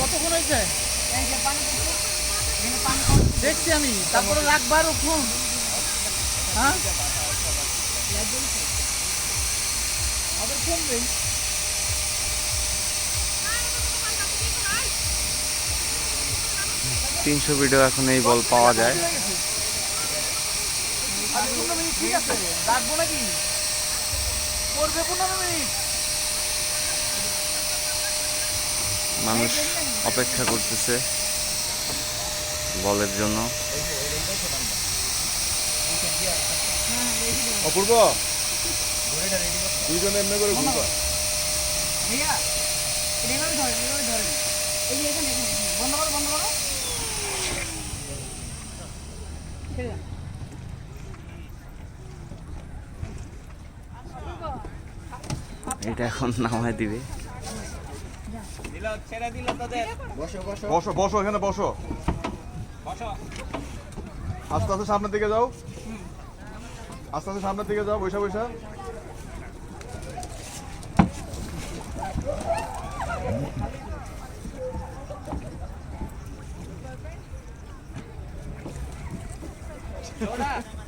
কতক্ষণ দেখছি আমি। তারপরে রাখবার ফোন হ্যাঁ? তিনশো ভিডিও এখন এই বল পাওয়া যায়। আর পনেরো মিনিট ঠিক আছে। রাখব নাকি? করবে পনেরো মিনিট। মানুষ অপেক্ষা করতেছে বলের জন্য। অপূর্ব দুইজনে এমনি করে ঘুরবা। ভাইয়া এভাবে ধরেন এভাবে ধরেন। এই যে এখানে এখানে, এখানে। বন্ধ করো বন্ধ করো। ছেড়ে দাও। এটা এখন নামায় দিবে। বসো বসো। এখানে বসো। আস্তে আস্তে সামনের দিকে যাও। আস্তে আস্তে সামনের দিকে যাও বৈশা বৈশা দুইটাকে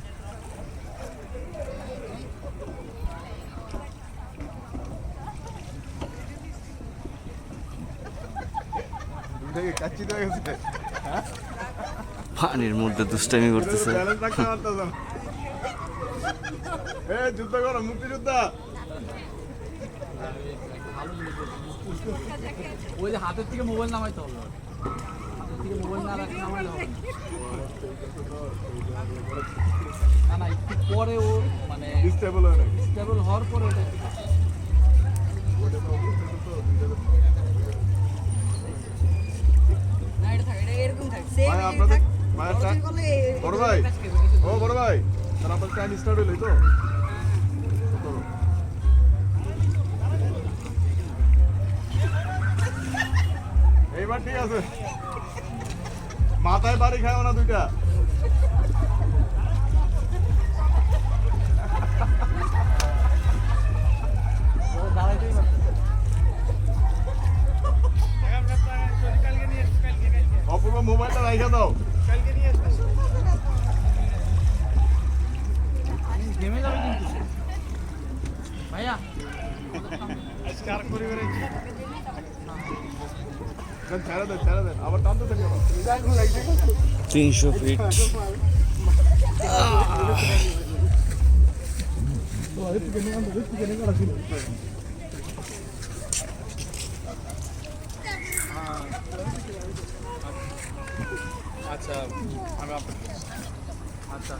পানির মধ্যে দুষ্টামি করতেছে। যুদ্ধ করো মুক্তিযোদ্ধা। ওই যে হাতের থেকে মোবাইল নামাইতে হবে হাতের থেকে মোবাইল না রাখলে নামাইলে হবে না। না না একটু পরে ও মানে স্টেবল হয় না স্টেবল হওয়ার পরে ওটা আপনাদের বড় ভাই? ও বড় ভাই? স্যার আপনার টাইম স্টার্ট হইলই তো। এইবার ঠিক আছে। মাথায় বাড়ি খায় না দুইটা। অপূর্ব মোবাইলটা রাইখা দাও ঘেমে যাবে কিন্তু ভাইয়া দেন, ছেড়ে দেন ছেড়ে দেন আবার টানতে থাকে তিনশো ফিট আচ্ছা আমি আচ্ছা